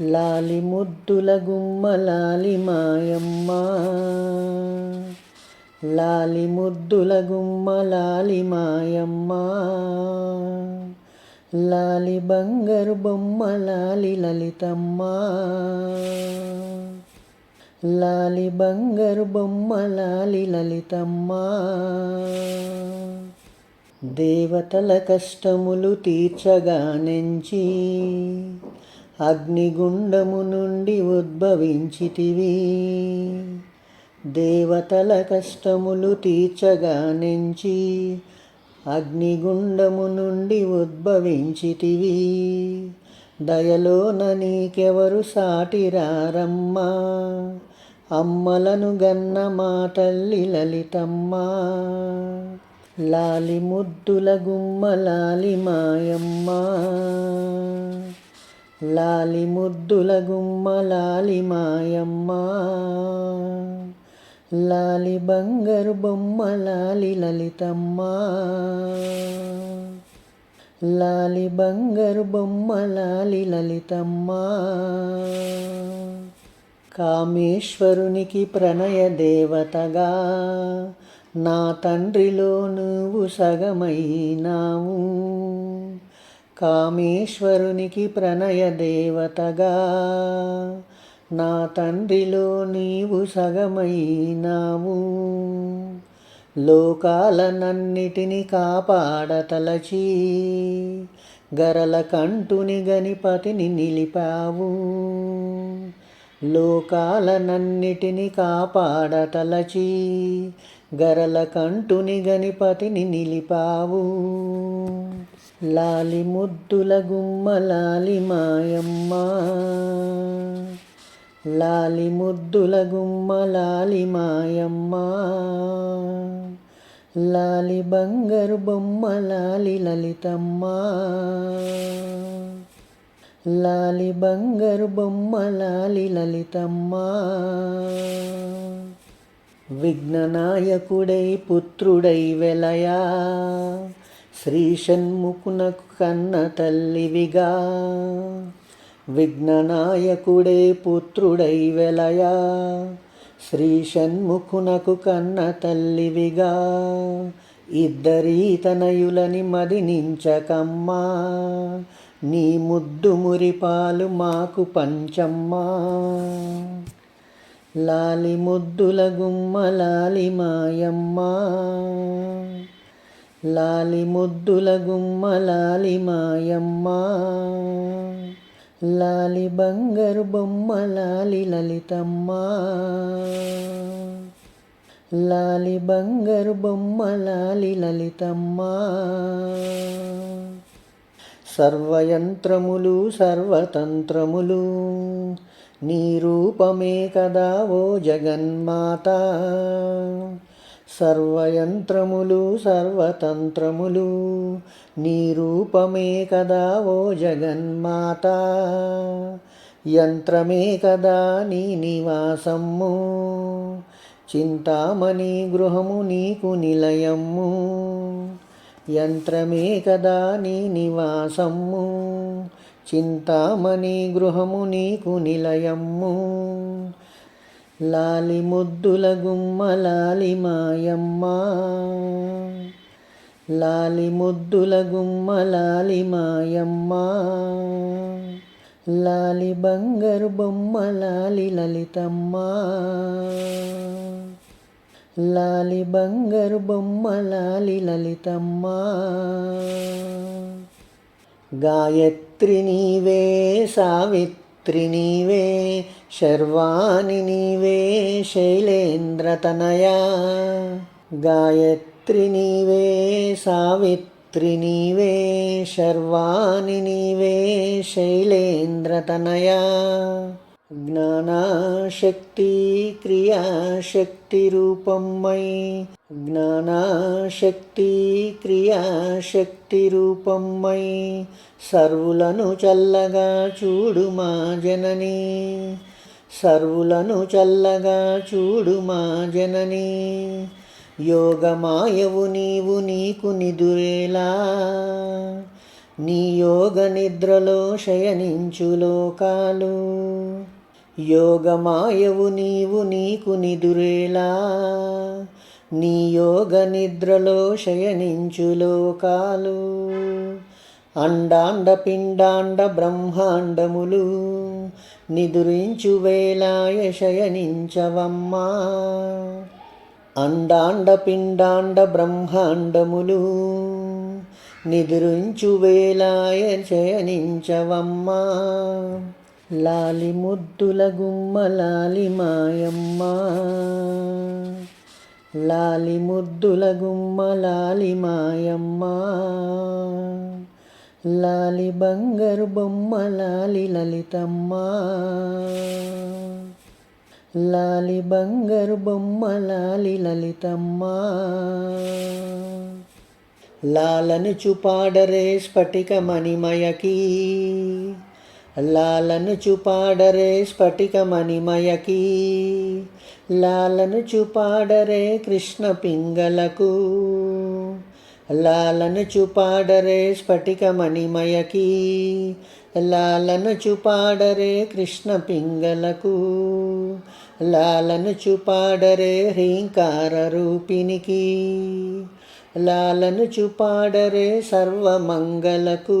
లాలి ముద్దుల గుమ్మ లాలి మాయమ్మ. లాలి ముద్దుల గుమ్మ లాలి మాయమ్మ. లాలి బంగారు బొమ్మ లాలి లలితమ్మ. లాలి బంగారు బొమ్మ లాలి లలితమ్మ. దేవతల కష్టములు తీర్చగా నెంచి అగ్నిగుండము నుండి ఉద్భవించితివి. దేవతల కష్టములు తీర్చగానించి అగ్నిగుండము నుండి ఉద్భవించితివి. దయలోన నీకెవరు సాటిరారమ్మా? అమ్మలను గన్న మా తల్లి లాలి ముద్దుల గుమ్మ లాలి మాయమ్మా లాలి ముద్దుల గుమ్మ లాలి మాయమ్మ. లాలి బంగారు బొమ్మ లాలి లలితమ్మ. లాలి బంగారు బొమ్మ లాలి లలితమ్మ. కామేశ్వరునికి ప్రణయ దేవతగా నా తండ్రిలో నువ్వు సగమైనావు. కామేశ్వరునికి ప్రణయ దేవతగా. నా తండ్రిలో నీవు సగమైనావు. లోకాలనన్నిటిని కాపాడతలచి గరల కంటుని గణపతిని నిలిపావు. లోకాలనన్నిటిని కాపాడతలచి గరల కంటుని గణపతిని నిలిపావు. లాలి ముద్దుల గుమ్మ లాలి మాయమ్మ. లాలి ముద్దుల గుమ్మ లాలి మాయమ్మ. లాలి బంగారు బొమ్మ లాలి లలితమ్మ. లాలి బంగారు బొమ్మ లాలి లలితమ్మ. విఘ్ననాయకుడై పుత్రుడై వెలయా. శ్రీ షణ్ముఖునకు కన్న తల్లివిగా విఘ్ననాయకుడే పుత్రుడై వెలయా. శ్రీ షణ్ముఖునకు కన్న తల్లివిగా ఇద్దరీ తనయులని మదినించకమ్మా నీ ముద్దు మురిపాలు మాకు పంచమ్మా. లాలి ముద్దుల గుమ్మ లాలి మాయమ్మా లాలి ముద్దుల గుమ్మ లాలి మాయమ్మ. లాలి బంగారు బొమ్మ లాలి లలితమ్మ. లాలి బంగారు బొమ్మ లాలి లలితమ్మ. సర్వయంత్రములు సర్వతంత్రములు నీ రూపమే కదా ఓ జగన్మాత. సర్వయంత్రములు సర్వతంత్రములు నీ రూపమే కదా ఓ జగన్మాత. యంత్రమే కదా నీ నివాసము. చింతామణి గృహము నీకు నిలయము. యంత్రమే కదా నీ నివాసము. చింతామణి గృహము నీకు నిలయము. లాలి ముద్దుల గుమ్మ లాలి మాయమ్మ. లాలి ముద్దుల గుమ్మ లాలి మాయమ్మ. లాలి బంగారు బొమ్మ లాలి లలితమ్మ. లాలి బంగారు బొమ్మ లాలి లలితమ్మ. గాయత్రి నీవే సావిత్రి నీవే శర్వాణి నీవే శైలేంద్రతనయా గాయత్రి నీవే సావిత్రి నీవే శర్వాణి నీవే శైలేంద్రతనయా జ్ఞానాశక్తి క్రియాశక్తి రూపమ్మై. జ్ఞానాశక్తి క్రియాశక్తి రూపమ్మై. సర్వులను చల్లగా చూడు మా జనని. సర్వులను చల్లగా చూడు మా జనని. యోగమాయవు నీవు నీకు నిదురేలా. నీ యోగ నిద్రలో శయనించు లోకాలు. యోగమాయవు నీవు నీకు నిదురేలా. నీ యోగ నిద్రలో శయనించు లోకాలు. అండాండ పిండాండ బ్రహ్మాండములు నిదురించు వేలాయ శయనించవమ్మా. అండాండ పిండాండ బ్రహ్మాండములు నిదురించు వేలాయ శయనించవమ్మా. లాలి ముద్దుల గుమ్మ లాలి మాయమ్మ. లాలి ముద్దుల గుమ్మ లాలి మాయమ్మ. లాలి బంగారు బొమ్మ లాలి లలితమ్మ. లాలి బంగారు బొమ్మ లాలి లలితమ్మ. లాలని చుపాడరే స్ఫటిక మణిమయకి లాలను చూపాడరే స్ఫటిక మణిమయకి లాలను చూపాడరే కృష్ణ పింగలకు లాలను చూపాడరే స్ఫటిక మణిమయకి లాలను చూపాడరే కృష్ణ పింగలకు లాలను చూపాడరే హ్రీంకార రూపినికి లాలను చూపాడరే సర్వమంగళకు.